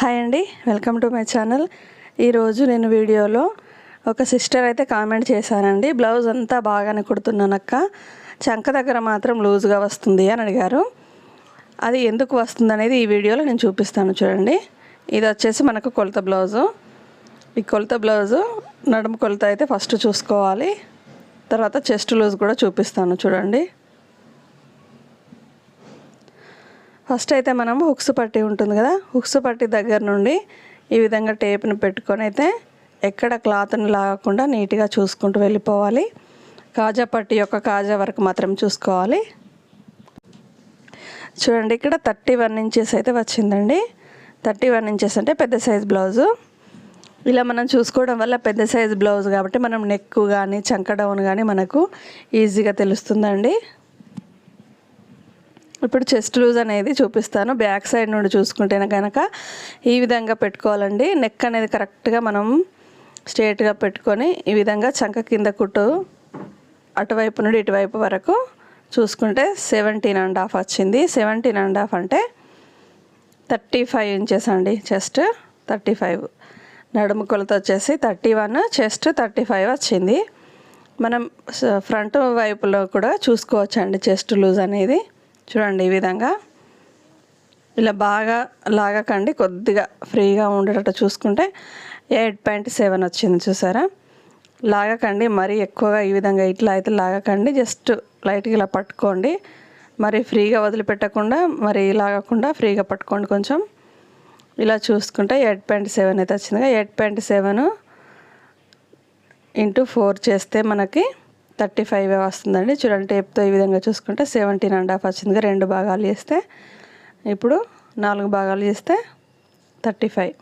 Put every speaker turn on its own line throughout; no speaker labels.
Hi అండి welcome to my channel. ఈరోజు నేను వీడియోలో ఒక సిస్టర్ అయితే కామెంట్ చేశానండి. బ్లౌజ్ అంతా బాగానే కుడుతున్నానక్క చంక దగ్గర మాత్రం లూజ్గా వస్తుంది అని అడిగారు. అది ఎందుకు వస్తుంది అనేది ఈ వీడియోలో నేను చూపిస్తాను చూడండి. ఇది వచ్చేసి మనకు కొలత బ్లౌజు. ఈ కొలత బ్లౌజు నడుము కొలత అయితే ఫస్ట్ చూసుకోవాలి. తర్వాత చెస్ట్ లూజ్ కూడా చూపిస్తాను చూడండి. ఫస్ట్ అయితే మనం హుక్స్ పట్టి ఉంటుంది కదా హుక్స్ పట్టి దగ్గర నుండి ఈ విధంగా టేప్ని పెట్టుకొని అయితే ఎక్కడ క్లాత్ని లాగకుండా నీట్గా చూసుకుంటూ వెళ్ళిపోవాలి. కాజా పట్టి యొక్క కాజా వరకు మాత్రం చూసుకోవాలి. చూడండి ఇక్కడ థర్టీ వన్ ఇంచెస్ అయితే వచ్చిందండి. థర్టీ వన్ ఇంచెస్ అంటే పెద్ద సైజ్ బ్లౌజు. ఇలా మనం చూసుకోవడం వల్ల పెద్ద సైజ్ బ్లౌజ్ కాబట్టి మనం నెక్ కానీ చంక డౌన్ కానీ మనకు ఈజీగా తెలుస్తుందండి. ఇప్పుడు చెస్ట్ లూజ్ అనేది చూపిస్తాను. బ్యాక్ సైడ్ నుండి చూసుకుంటేనే కనుక ఈ విధంగా పెట్టుకోవాలండి. నెక్ అనేది కరెక్ట్గా మనం స్ట్రేట్గా పెట్టుకొని ఈ విధంగా చంక కింద కుట్టు అటువైపు నుండి ఇటువైపు వరకు చూసుకుంటే సెవెంటీన్ అండ్ హాఫ్ వచ్చింది. సెవెంటీన్ అండ్ హాఫ్ అంటే థర్టీ ఫైవ్ ఇంచెస్ అండి చెస్ట్. Thirty five. నడుము కొలత వచ్చేసి thirty one. Chest thirty five వచ్చింది. మనం ఫ్రంట్ వైపులో కూడా చూసుకోవచ్చండి చెస్ట్ లూజ్ అనేది. చూడండి ఈ విధంగా. ఇలా బాగా లాగకండి కొద్దిగా ఫ్రీగా ఉండేటట్టు చూసుకుంటే ఎయిట్ పాయింట్ సెవెన్ వచ్చింది చూసారా? లాగకండి మరీ ఎక్కువగా ఈ విధంగా ఇట్లా అయితే లాగకండి జస్ట్ లైట్గా ఇలా పట్టుకోండి. మరి ఫ్రీగా వదిలిపెట్టకుండా మరి లాగకుండా ఫ్రీగా పట్టుకోండి కొంచెం. ఇలా చూసుకుంటే ఎయిట్ పాయింట్ సెవెన్ అయితే వచ్చింది eight point seven into four చేస్తే మనకి థర్టీ ఫైవ్ వస్తుందండి. చూడండి టేప్తో ఈ విధంగా చూసుకుంటే సెవెంటీన్ అండ్ హాఫ్ వచ్చింది రెండు భాగాలు చేస్తే ఇప్పుడు నాలుగు భాగాలు చేస్తే థర్టీ ఫైవ్.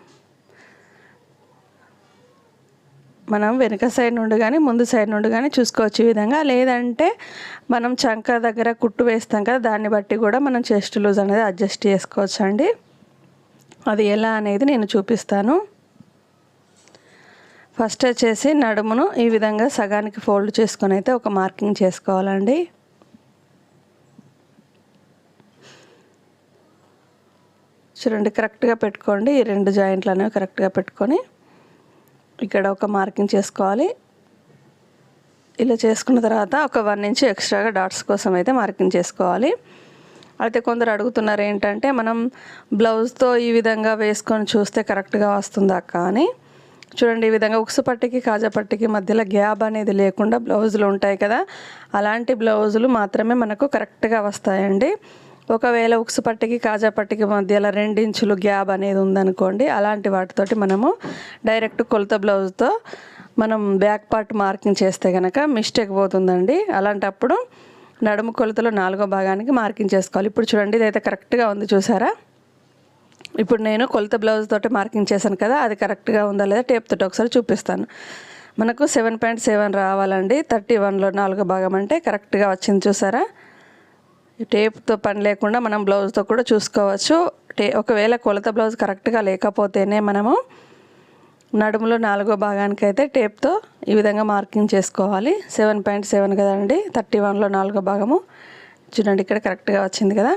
మనం వెనుక సైడ్ నుండి కానీ ముందు సైడ్ నుండి కానీ చూసుకోవచ్చు ఈ విధంగా. లేదంటే మనం చంక దగ్గర కుట్టు వేస్తాం కదా దాన్ని బట్టి కూడా మనం చెస్ట్ లూజ్ అనేది అడ్జస్ట్ చేసుకోవచ్చు అండి అది ఎలా అనేది నేను చూపిస్తాను. ఫస్ట్ వచ్చేసి నడుమును ఈ విధంగా సగానికి ఫోల్డ్ చేసుకొని అయితే ఒక మార్కింగ్ చేసుకోవాలండి. చూడండి కరెక్ట్గా పెట్టుకోండి. ఈ రెండు జాయింట్లు అనేవి కరెక్ట్గా పెట్టుకొని ఇక్కడ ఒక మార్కింగ్ చేసుకోవాలి. ఇలా చేసుకున్న తర్వాత ఒక వన్ ఇంచ్ ఎక్స్ట్రాగా డాట్స్ కోసం అయితే మార్కింగ్ చేసుకోవాలి. అయితే కొందరు అడుగుతున్నారు ఏంటంటే మనం బ్లౌజ్తో ఈ విధంగా వేసుకొని చూస్తే కరెక్ట్గా వస్తుందా కానీ చూడండి ఈ విధంగా ఉక్సు పట్టికి కాజా పట్టికి మధ్యలో గ్యాప్ అనేది లేకుండా బ్లౌజులు ఉంటాయి కదా అలాంటి బ్లౌజులు మాత్రమే మనకు కరెక్ట్గా వస్తాయండి. ఒకవేళ ఉక్సు పట్టికి కాజా పట్టికి మధ్యలో రెండించులు గ్యాప్ అనేది ఉందనుకోండి అలాంటి వాటితోటి మనము డైరెక్ట్ కొలత బ్లౌజ్తో మనం బ్యాక్ పార్ట్ మార్కింగ్ చేస్తే కనుక మిస్టేక్ పోతుందండి. అలాంటప్పుడు నడుము కొలతలో నాలుగో భాగానికి మార్కింగ్ చేసుకోవాలి. ఇప్పుడు చూడండి ఇదైతే కరెక్ట్గా ఉంది చూసారా? ఇప్పుడు నేను కొలత బ్లౌజ్ తోటి మార్కింగ్ చేశాను కదా అది కరెక్ట్గా ఉందా లేదా టేప్ తోటి ఒకసారి చూపిస్తాను. మనకు సెవెన్ పాయింట్ సెవెన్ రావాలండి థర్టీ వన్లో నాలుగో భాగం అంటే కరెక్ట్గా వచ్చింది చూసారా? టేప్తో పని లేకుండా మనం బ్లౌజ్తో కూడా చూసుకోవచ్చు. టే ఒకవేళ కొలత బ్లౌజ్ కరెక్ట్గా లేకపోతేనే మనము నడుములో నాలుగో భాగానికి అయితే టేప్తో ఈ విధంగా మార్కింగ్ చేసుకోవాలి. సెవెన్ పాయింట్ సెవెన్ కదండి థర్టీ వన్లో నాలుగో భాగము. చూడండి ఇక్కడ కరెక్ట్గా వచ్చింది కదా.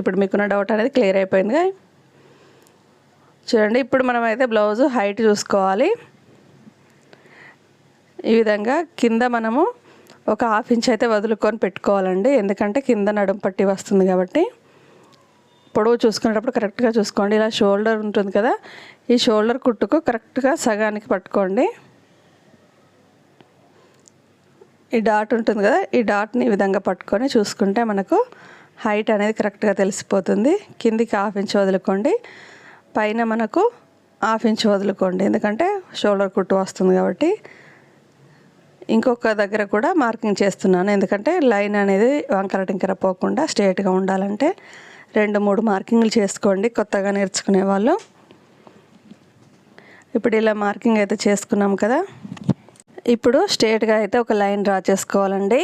ఇప్పుడు మీకున్న డౌట్ అనేది క్లియర్ అయిపోయింది చూడండి ఇప్పుడు మనం అయితే బ్లౌజ్ హైట్ చూసుకోవాలి. ఈ విధంగా కింద మనము ఒక హాఫ్ ఇంచ్ అయితే వదులుకొని పెట్టుకోవాలండి. ఎందుకంటే కింద నడుం పట్టి వస్తుంది కాబట్టి. పొడవు చూసుకునేటప్పుడు కరెక్ట్గా చూసుకోండి. ఇలా షోల్డర్ ఉంటుంది కదా ఈ షోల్డర్ కుట్టుకు కరెక్ట్గా సగానికి పట్టుకోండి. ఈ డాట్ ఉంటుంది కదా ఈ డాట్ని ఈ విధంగా పట్టుకొని చూసుకుంటే మనకు హైట్ అనేది కరెక్ట్గా తెలిసిపోతుంది. కిందికి హాఫ్ ఇంచ్ వదులుకోండి. పైన మనకు హాఫ్ ఇంచ్ వదులుకోండి. ఎందుకంటే షోల్డర్ కుట్టు వస్తుంది కాబట్టి. ఇంకొక దగ్గర కూడా మార్కింగ్ చేస్తున్నాను. ఎందుకంటే లైన్ అనేది వంకర టింకర పోకుండా స్ట్రేట్గా ఉండాలంటే రెండు మూడు మార్కింగ్లు చేసుకోండి. కొత్తగా నేర్చుకునే వాళ్ళు. ఇప్పుడు ఇలా మార్కింగ్ అయితే చేసుకున్నాం కదా. ఇప్పుడు స్ట్రేట్గా అయితే ఒక లైన్ డ్రా చేసుకోవాలండి.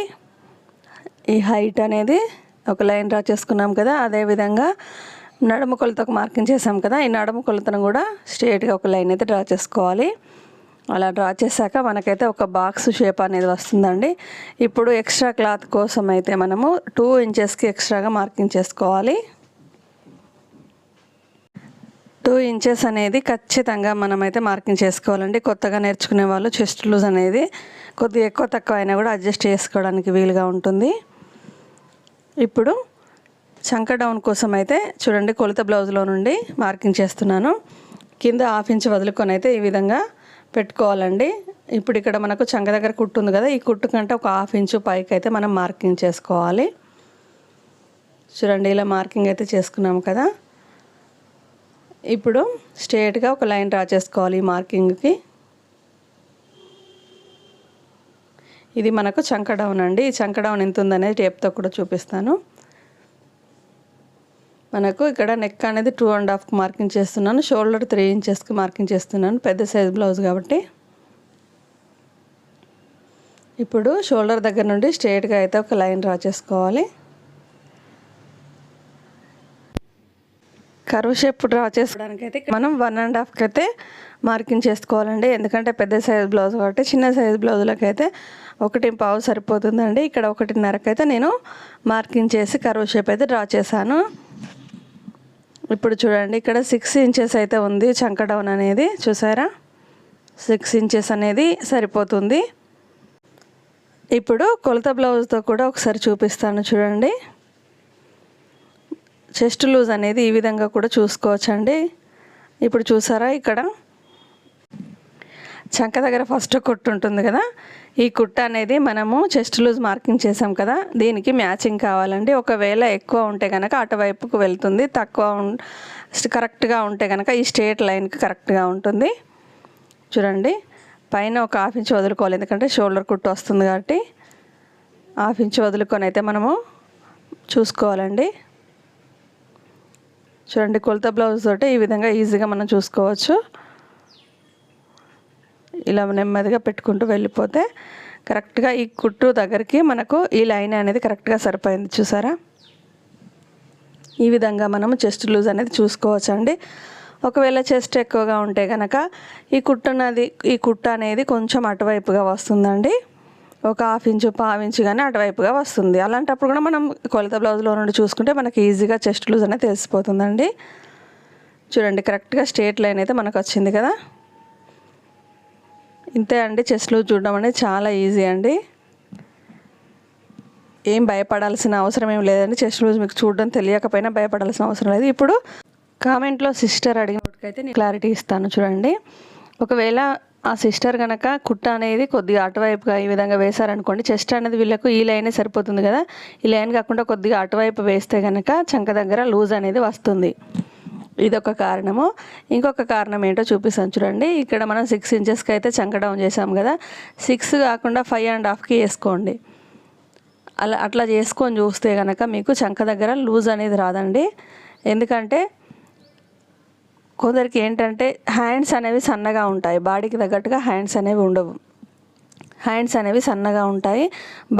ఈ హైట్ అనేది ఒక లైన్ డ్రా చేసుకున్నాం కదా అదేవిధంగా నడుము కొలతకు మార్కింగ్ చేసాం కదా ఈ నడుము కొలతను కూడా స్ట్రేట్గా ఒక లైన్ అయితే డ్రా చేసుకోవాలి. అలా డ్రా చేశాక మనకైతే ఒక బాక్స్ షేప్ అనేది వస్తుందండి. ఇప్పుడు ఎక్స్ట్రా క్లాత్ కోసం అయితే మనము టూ ఇంచెస్కి ఎక్స్ట్రాగా మార్కింగ్ చేసుకోవాలి. టూ ఇంచెస్ అనేది ఖచ్చితంగా మనమైతే మార్కింగ్ చేసుకోవాలండి. కొత్తగా నేర్చుకునే వాళ్ళు చెస్ట్ లూజ్ అనేది కొద్దిగా ఎక్కువ తక్కువ అయినా కూడా అడ్జస్ట్ చేసుకోవడానికి వీలుగా ఉంటుంది. ఇప్పుడు చంక డౌన్ కోసం అయితే చూడండి కొలత బ్లౌజ్లో నుండి మార్కింగ్ చేస్తున్నాను. కింద హాఫ్ ఇంచ్ వదులుకొని అయితే ఈ విధంగా పెట్టుకోవాలండి. ఇప్పుడు ఇక్కడ మనకు చంక దగ్గర కుట్టు ఉంది కదా ఈ కుట్టు కంటే ఒక హాఫ్ ఇంచు పైకి అయితే మనం మార్కింగ్ చేసుకోవాలి. చూడండి ఇలా మార్కింగ్ అయితే చేసుకున్నాము కదా. ఇప్పుడు స్ట్రేట్గా ఒక లైన్ డ్రా చేసుకోవాలి ఈ మార్కింగ్కి. ఇది మనకు చంక డౌన్ అండి. ఈ చంక డౌన్ ఎంత ఉందనేది టేప్తో కూడా చూపిస్తాను. మనకు ఇక్కడ నెక్ అనేది టూ అండ్ హాఫ్ మార్కింగ్ చేస్తున్నాను. షోల్డర్ త్రీ ఇంచెస్కి మార్కింగ్ చేస్తున్నాను. పెద్ద సైజ్ బ్లౌజ్ కాబట్టి. ఇప్పుడు షోల్డర్ దగ్గర నుండి స్ట్రేట్గా అయితే ఒక లైన్ డ్రా చేసుకోవాలి. కరువు షేప్ డ్రా చేసుకోవడానికి అయితే మనం వన్ అండ్ హాఫ్కి అయితే మార్కింగ్ చేసుకోవాలండి. ఎందుకంటే పెద్ద సైజ్ బ్లౌజ్ కాబట్టి చిన్న సైజ్ బ్లౌజులకు అయితే ఒకటి పావు సరిపోతుందండి. ఇక్కడ ఒకటిన్నరకు అయితే నేను మార్కింగ్ చేసి కరువు షేప్ అయితే డ్రా చేశాను. ఇప్పుడు చూడండి ఇక్కడ సిక్స్ ఇంచెస్ అయితే ఉంది చంక డౌన్ అనేది. చూసారా? సిక్స్ ఇంచెస్ అనేది సరిపోతుంది. ఇప్పుడు కొలత బ్లౌజ్తో కూడా ఒకసారి చూపిస్తాను చూడండి. చెస్ట్ లూజ్ అనేది ఈ విధంగా కూడా చూసుకోవచ్చండి. ఇప్పుడు చూసారా ఇక్కడ? చంక దగ్గర ఫస్ట్ కుట్టు ఉంటుంది కదా? ఈ కుట్ట అనేది మనము చెస్ట్ లూజ్ మార్కింగ్ చేసాం కదా? దీనికి మ్యాచింగ్ కావాలండి. ఒకవేళ ఎక్కువ ఉంటే కనుక అటువైపుకు వెళ్తుంది. తక్కువ కరెక్ట్గా ఉంటే కనుక ఈ స్ట్రేట్ లైన్కి కరెక్ట్గా ఉంటుంది. చూడండి. పైన ఒక హాఫ్ ఇంచ్ వదులుకోవాలి. ఎందుకంటే షోల్డర్ కుట్టు వస్తుంది కాబట్టి. హాఫ్ ఇంచ్ వదులుకొని అయితే మనము చూసుకోవాలండి. చూడండి కొలత బ్లౌజ్ తోటి ఈ విధంగా ఈజీగా మనం చూసుకోవచ్చు. ఇలా నెమ్మదిగా పెట్టుకుంటూ వెళ్ళిపోతే కరెక్ట్గా ఈ కుట్టు దగ్గరికి మనకు ఈ లైన్ అనేది కరెక్ట్గా సరిపోయింది చూసారా? ఈ విధంగా మనము చెస్ట్ లూజ్ అనేది చూసుకోవచ్చండి. ఒకవేళ చెస్ట్ ఎక్కువగా ఉంటే కనుక ఈ కుట్టున్నది ఈ కుట్ట అనేది కొంచెం అటువైపుగా వస్తుందండి. ఒక హాఫ్ ఇంచు పావు ఇంచు కానీ అటువైపుగా వస్తుంది. అలాంటప్పుడు కూడా మనం కొలత బ్లౌజ్లో నుండి చూసుకుంటే మనకి ఈజీగా చెస్ట్ లూజ్ అనేది తెలిసిపోతుందండి. చూడండి కరెక్ట్గా స్ట్రేట్ లైన్ అయితే మనకు వచ్చింది కదా. ఇంతే అండి చెస్ట్ లూజ్ చూడడం అనేది చాలా ఈజీ అండి. ఏం భయపడాల్సిన అవసరం ఏం లేదండి. చెస్ట్ లూజ్ మీకు చూడడం తెలియకపోయినా భయపడాల్సిన అవసరం లేదు. ఇప్పుడు కామెంట్లో సిస్టర్ అడిగినప్పటికైతే నేను క్లారిటీ ఇస్తాను చూడండి. ఒకవేళ ఆ సిస్టర్ కనుక కుట్ట అనేది కొద్దిగా అటువైపుగా ఈ విధంగా వేశారనుకోండి చెస్ట్ అనేది వీళ్ళకు ఈ లైనే సరిపోతుంది కదా. ఈ లైన్ కాకుండా కొద్దిగా అటువైపు వేస్తే కనుక చంక దగ్గర లూజ్ అనేది వస్తుంది. ఇదొక కారణము. ఇంకొక కారణం ఏంటో చూపిస్తాను చూడండి. ఇక్కడ మనం సిక్స్ ఇంచెస్కి అయితే చంక డౌన్ చేసాం కదా. సిక్స్ కాకుండా ఫైవ్ అండ్ హాఫ్కి వేసుకోండి. అలా అట్లా చేసుకొని చూస్తే కనుక మీకు చంక దగ్గర లూజ్ అనేది రాదండి. ఎందుకంటే కొందరికి ఏంటంటే హ్యాండ్స్ అనేవి సన్నగా ఉంటాయి. బాడీకి తగ్గట్టుగా హ్యాండ్స్ అనేవి ఉండవు. హ్యాండ్స్ అనేవి సన్నగా ఉంటాయి.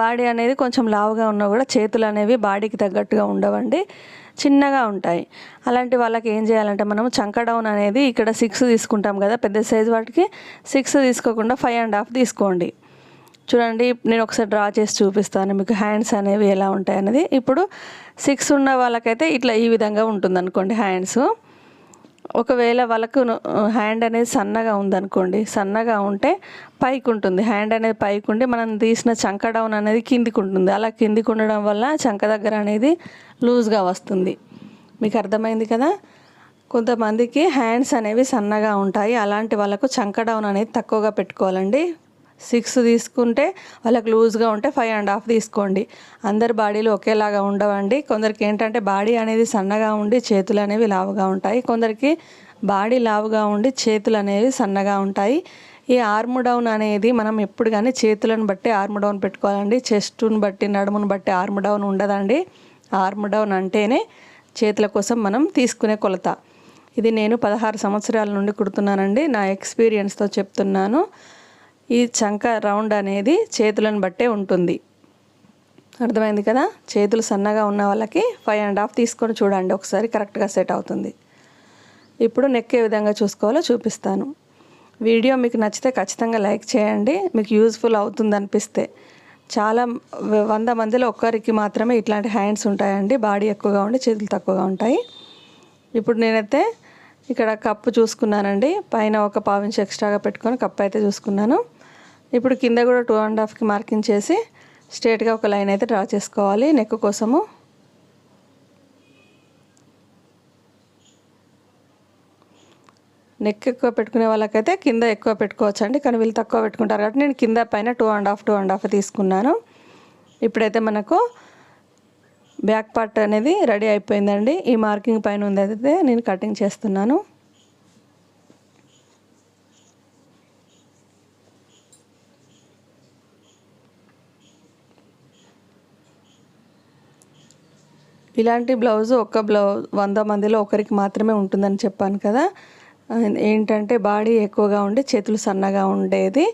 బాడీ అనేది కొంచెం లావుగా ఉన్నా కూడా చేతులు అనేవి బాడీకి తగ్గట్టుగా ఉండవండి. చిన్నగా ఉంటాయి. అలాంటి వాళ్ళకి ఏం చేయాలంటే మనం చంక డౌన్ అనేది ఇక్కడ సిక్స్ తీసుకుంటాం కదా పెద్ద సైజ్ వాటికి సిక్స్ తీసుకోకుండా ఫైవ్ అండ్ హాఫ్ తీసుకోండి. చూడండి నేను ఒకసారి డ్రా చేసి చూపిస్తాను మీకు హ్యాండ్స్ అనేవి ఎలా ఉంటాయి అనేది. ఇప్పుడు సిక్స్ ఉన్న వాళ్ళకైతే ఇట్లా ఈ విధంగా ఉంటుంది అనుకోండి హ్యాండ్స్. ఒకవేళ వాళ్ళకు హ్యాండ్ అనేది సన్నగా ఉందనుకోండి సన్నగా ఉంటే పైకి ఉంటుంది. హ్యాండ్ అనేది పైకి ఉండి మనం తీసిన చంక డౌన్ అనేది కిందికి ఉంటుంది. అలా కిందికి ఉండడం వల్ల చంక దగ్గర అనేది లూజ్గా వస్తుంది. మీకు అర్థమైంది కదా? కొంతమందికి హ్యాండ్స్ అనేవి సన్నగా ఉంటాయి. అలాంటి వాళ్ళకు చంక డౌన్ అనేది తక్కువగా పెట్టుకోవాలండి. సిక్స్ తీసుకుంటే వాళ్ళకి లూజ్గా ఉంటే ఫైవ్ అండ్ హాఫ్ తీసుకోండి. అందరి బాడీలు ఒకేలాగా ఉండవండి. కొందరికి ఏంటంటే బాడీ అనేది సన్నగా ఉండి చేతులు అనేవి లావుగా ఉంటాయి. కొందరికి బాడీ లావుగా ఉండి చేతులు అనేవి సన్నగా ఉంటాయి. ఈ ఆర్మ్ డౌన్ అనేది మనం ఎప్పుడు కానీ చేతులను బట్టి ఆర్మ్ డౌన్ పెట్టుకోవాలండి. చెస్ట్ను బట్టి నడుమును బట్టి ఆర్మ్ డౌన్ ఉండదండి. ఆర్మ్ డౌన్ అంటేనే చేతుల కోసం మనం తీసుకునే కొలత. ఇది నేను పదహారు సంవత్సరాల నుండి కుడుతున్నానండి. నా ఎక్స్పీరియన్స్తో చెప్తున్నాను. ఈ చంక రౌండ్ అనేది చేతులను బట్టే ఉంటుంది. అర్థమైంది కదా? చేతులు సన్నగా ఉన్న వాళ్ళకి ఫైవ్ అండ్ హాఫ్ తీసుకొని చూడండి ఒకసారి కరెక్ట్గా సెట్ అవుతుంది. ఇప్పుడు నెక్ ఏ విధంగా చూసుకోవాలో చూపిస్తాను. వీడియో మీకు నచ్చితే ఖచ్చితంగా లైక్ చేయండి. మీకు యూజ్ఫుల్ అవుతుంది అనిపిస్తే చాలా వంద మందిలో ఒక్కరికి మాత్రమే ఇట్లాంటి హ్యాండ్స్ ఉంటాయండి. బాడీ ఎక్కువగా ఉండి చేతులు తక్కువగా ఉంటాయి. ఇప్పుడు నేనైతే ఇక్కడ కప్పు చూసుకున్నానండి. పైన ఒక పావించి ఎక్స్ట్రాగా పెట్టుకొని కప్పు అయితే చూసుకున్నాను. ఇప్పుడు కింద కూడా టూ అండ్ హాఫ్కి మార్కింగ్ చేసి స్ట్రేట్గా ఒక లైన్ అయితే డ్రా చేసుకోవాలి. నెక్ కోసము. నెక్ ఎక్కువ పెట్టుకునే వాళ్ళకైతే కింద ఎక్కువ పెట్టుకోవచ్చండి. కానీ వీళ్ళు తక్కువ పెట్టుకుంటారు కాబట్టి నేను కింద పైన two and half two and half తీసుకున్నాను. ఇప్పుడైతే మనకు బ్యాక్ పార్ట్ అనేది రెడీ అయిపోయిందండి. ఈ మార్కింగ్ పైన ఉంది అయితే నేను కటింగ్ చేస్తున్నాను. ఇలాంటి బ్లౌజ్ ఒక్క బ్లౌజ్ వంద మందిలో ఒకరికి మాత్రమే ఉంటుందని చెప్పాను కదా. ఏంటంటే బాడీ ఎక్కువగా ఉండి చేతులు సన్నగా ఉండేది.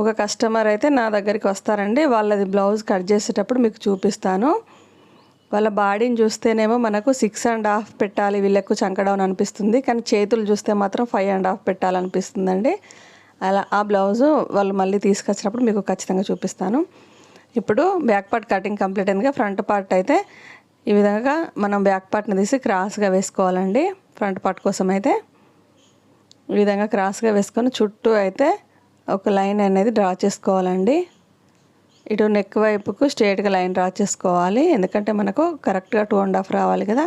ఒక కస్టమర్ అయితే నా దగ్గరికి వస్తారండి వాళ్ళది బ్లౌజ్ కట్ చేసేటప్పుడు మీకు చూపిస్తాను. వాళ్ళ బాడీని చూస్తేనేమో మనకు సిక్స్ అండ్ హాఫ్ పెట్టాలి వీళ్ళకు చంకడౌన్ అనిపిస్తుంది. కానీ చేతులు చూస్తే మాత్రం ఫైవ్ అండ్ హాఫ్ పెట్టాలనిపిస్తుందండి. అలా ఆ బ్లౌజు వాళ్ళు మళ్ళీ తీసుకొచ్చినప్పుడు మీకు ఖచ్చితంగా చూపిస్తాను. ఇప్పుడు బ్యాక్ పార్ట్ కటింగ్ కంప్లీట్ అయిందిగా ఫ్రంట్ పార్ట్ అయితే ఈ విధంగా మనం బ్యాక్ పార్ట్ని తీసి క్రాస్గా వేసుకోవాలండి. ఫ్రంట్ పార్ట్ కోసం అయితే ఈ విధంగా క్రాస్గా వేసుకొని చుట్టూ అయితే ఒక లైన్ అనేది డ్రా చేసుకోవాలండి. ఇటు నెక్ వైపుకు స్ట్రేట్గా లైన్ డ్రా చేసుకోవాలి. ఎందుకంటే మనకు కరెక్ట్గా టూ అండ్ హాఫ్ రావాలి కదా.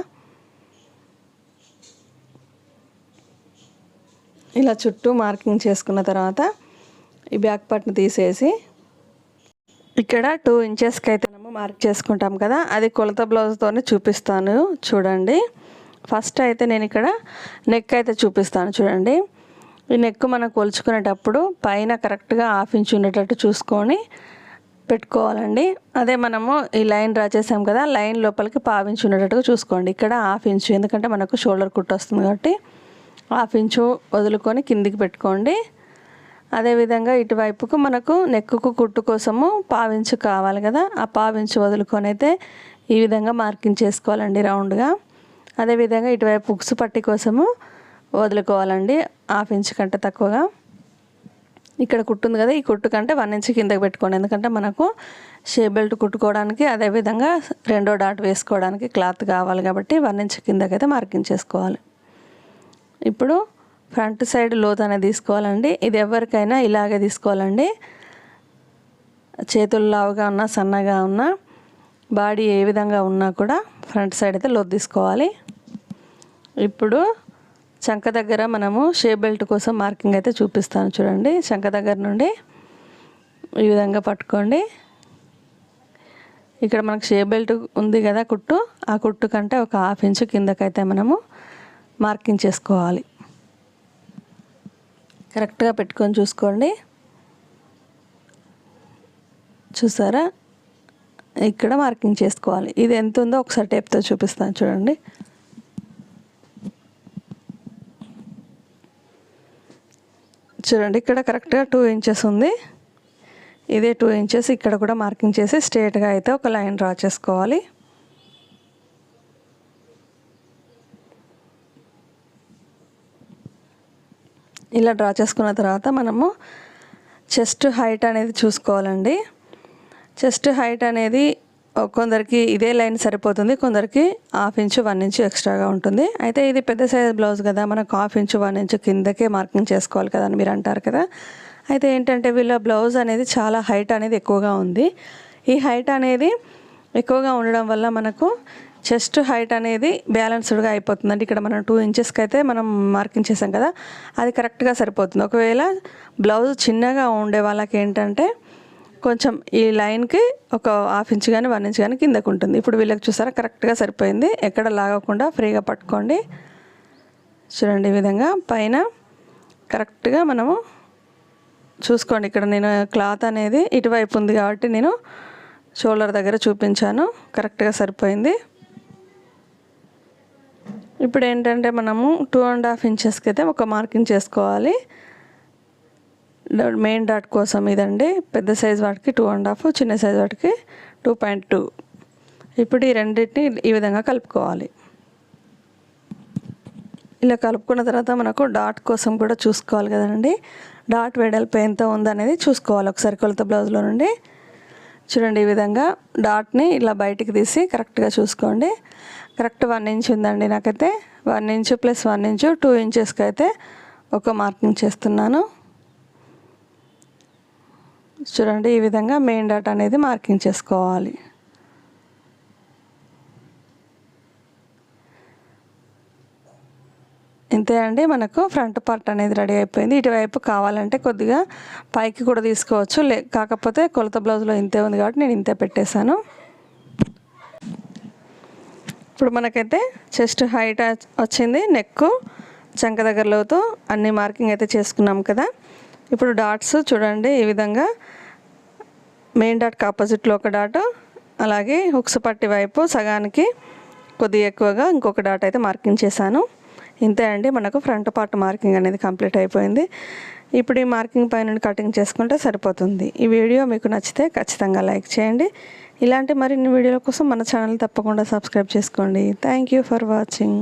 ఇలా చుట్టూ మార్కింగ్ చేసుకున్న తర్వాత ఈ బ్యాక్ పార్ట్ని తీసేసి ఇక్కడ టూ ఇంచెస్కి అయితే మార్క్ చేసుకుంటాం కదా అది కొలత బ్లౌజ్తోనే చూపిస్తాను చూడండి. ఫస్ట్ అయితే నేను ఇక్కడ నెక్ అయితే చూపిస్తాను చూడండి. ఈ నెక్ మనం కొలుచుకునేటప్పుడు పైన కరెక్ట్గా హాఫ్ ఇంచ్ ఉండేటట్టు చూసుకొని పెట్టుకోవాలండి. అదే మనము ఈ లైన్ డ్రా చేసాం కదా లైన్ లోపలికి పావించి ఉండేటట్టుగా చూసుకోండి. ఇక్కడ హాఫ్ ఇంచు ఎందుకంటే మనకు షోల్డర్ కుట్టు వస్తుంది కాబట్టి హాఫ్ ఇంచు వదులుకొని కిందికి పెట్టుకోండి. అదేవిధంగా ఇటువైపుకు మనకు నెక్కుకు కుట్టు కోసము పావించు కావాలి కదా. ఆ పావించు వదులుకొని అయితే ఈ విధంగా మార్కింగ్ చేసుకోవాలండి రౌండ్గా. అదేవిధంగా ఇటువైపు ఉక్సు పట్టి కోసము వదులుకోవాలండి. హాఫ్ ఇంచ్ కంటే తక్కువగా. ఇక్కడ కుట్టుంది కదా ఈ కుట్టు కంటే వన్ ఇంచ్ కిందకి పెట్టుకోండి. ఎందుకంటే మనకు షే బెల్ట్ కుట్టుకోవడానికి అదేవిధంగా రెండో డాట్ వేసుకోవడానికి క్లాత్ కావాలి కాబట్టి వన్ ఇంచ్ కిందకైతే మార్కింగ్ చేసుకోవాలి. ఇప్పుడు ఫ్రంట్ సైడ్ లోత్ అనేది తీసుకోవాలండి. ఇది ఎవరికైనా ఇలాగే తీసుకోవాలండి. చేతులు లావుగా ఉన్నా సన్నగా ఉన్నా బాడీ ఏ విధంగా ఉన్నా కూడా ఫ్రంట్ సైడ్ అయితే లోతు తీసుకోవాలి. ఇప్పుడు చంక దగ్గర మనము షే బెల్ట్ కోసం మార్కింగ్ అయితే చూపిస్తాను చూడండి. చంక దగ్గర నుండి ఈ విధంగా పట్టుకోండి. ఇక్కడ మనకు షే బెల్ట్ ఉంది కదా కుట్టు. ఆ కుట్టు కంటే ఒక హాఫ్ ఇంచ్ కిందకైతే మనము మార్కింగ్ చేసుకోవాలి. కరెక్ట్గా పెట్టుకొని చూసుకోండి. చూసారా? ఇక్కడ మార్కింగ్ చేసుకోవాలి. ఇది ఎంత ఉందో ఒకసారి టేప్తో చూపిస్తాను చూడండి. చూడండి ఇక్కడ కరెక్ట్గా టూ ఇంచెస్ ఉంది. ఇదే టూ ఇంచెస్ ఇక్కడ కూడా మార్కింగ్ చేసి స్ట్రేట్గా అయితే ఒక లైన్ డ్రా చేసుకోవాలి. ఇలా డ్రా చేసుకున్న తర్వాత మనము చెస్ట్ హైట్ అనేది చూసుకోవాలండి. చెస్ట్ హైట్ అనేది కొందరికి ఇదే లైన్ సరిపోతుంది కొందరికి హాఫ్ ఇంచు వన్ ఇంచు ఎక్స్ట్రాగా ఉంటుంది. అయితే ఇది పెద్ద సైజ్ బ్లౌజ్ కదా మనకు హాఫ్ ఇంచు వన్ ఇంచు కిందకే మార్కింగ్ చేసుకోవాలి కదా అని మీరు అంటారు కదా. అయితే ఏంటంటే వీళ్ళ బ్లౌజ్ అనేది చాలా హైట్ అనేది ఎక్కువగా ఉంది. ఈ హైట్ అనేది ఎక్కువగా ఉండడం వల్ల మనకు చెస్ట్ హైట్ అనేది బ్యాలెన్స్డ్గా అయిపోతుందండి. ఇక్కడ మనం టూ ఇంచెస్కి అయితే మనం మార్కింగ్ చేసాం కదా అది కరెక్ట్గా సరిపోతుంది. ఒకవేళ బ్లౌజ్ చిన్నగా ఉండే వాళ్ళకి ఏంటంటే కొంచెం ఈ లైన్కి ఒక హాఫ్ ఇంచ్ కానీ వన్ ఇంచ్ కానీ కిందకు ఉంటుంది. ఇప్పుడు వీళ్ళకి చూసారా కరెక్ట్గా సరిపోయింది. ఎక్కడ లాగకుండా ఫ్రీగా పట్టుకోండి. చూడండి ఈ విధంగా. పైన కరెక్ట్గా మనము చూసుకోండి. ఇక్కడ నేను క్లాత్ అనేది ఇటువైపు ఉంది కాబట్టి నేను షోల్డర్ దగ్గర చూపించాను. కరెక్ట్గా సరిపోయింది. ఇప్పుడు ఏంటంటే మనము టూ అండ్ హాఫ్ ఇంచెస్కి అయితే ఒక మార్కింగ్ చేసుకోవాలి. మెయిన్ డాట్ కోసం ఇదండి. పెద్ద సైజ్ వాటికి టూ అండ్ హాఫ్ చిన్న సైజ్ వాటికి టూ పాయింట్ టూ ఇప్పుడు ఈ రెండింటిని ఈ విధంగా కలుపుకోవాలి. ఇలా కలుపుకున్న తర్వాత మనకు డాట్ కోసం కూడా చూసుకోవాలి కదండి. డాట్ వెడల్పు ఎంత ఉందనేది చూసుకోవాలి ఒకసారి కొలత బ్లౌజ్లో నుండి. చూడండి ఈ విధంగా డాట్ని ఇలా బయటికి తీసి కరెక్ట్గా చూసుకోండి. కరెక్ట్ వన్ ఇంచ్ ఉందండి నాకైతే. One inch plus one inch two ఇంచెస్కి అయితే ఒక మార్కింగ్ చేస్తున్నాను. చూడండి ఈ విధంగా మెయిన్ డాట్ అనేది మార్కింగ్ చేసుకోవాలి. ఇంతే అండి మనకు ఫ్రంట్ పార్ట్ అనేది రెడీ అయిపోయింది. ఇటువైపు కావాలంటే కొద్దిగా పైకి కూడా తీసుకోవచ్చు. లే కాకపోతే కొలత బ్లౌజ్లో ఇంతే ఉంది కాబట్టి నేను ఇంతే పెట్టేశాను. ఇప్పుడు మనకైతే చెస్ట్ హైట్ వచ్చింది నెక్ చంక దగ్గరలోతో అన్ని మార్కింగ్ అయితే చేసుకున్నాం కదా. ఇప్పుడు డాట్స్ చూడండి ఈ విధంగా. మెయిన్ డాట్కి ఆపోజిట్లో ఒక డాట్ అలాగే హుక్స్ పట్టి వైపు సగానికి కొద్దిగా ఎక్కువగా ఇంకొక డాట్ అయితే మార్కింగ్ చేశాను. ఇంతే అండి మనకు ఫ్రంట్ పార్ట్ మార్కింగ్ అనేది కంప్లీట్ అయిపోయింది. ఇప్పుడు ఈ మార్కింగ్ పైన కటింగ్ చేసుకుంటే సరిపోతుంది. ఈ వీడియో మీకు నచ్చితే ఖచ్చితంగా లైక్ చేయండి. ఇలాంటి మరిన్ని వీడియోల కోసం మన ఛానల్ తప్పకుండా సబ్స్క్రైబ్ చేసుకోండి. Thank you for watching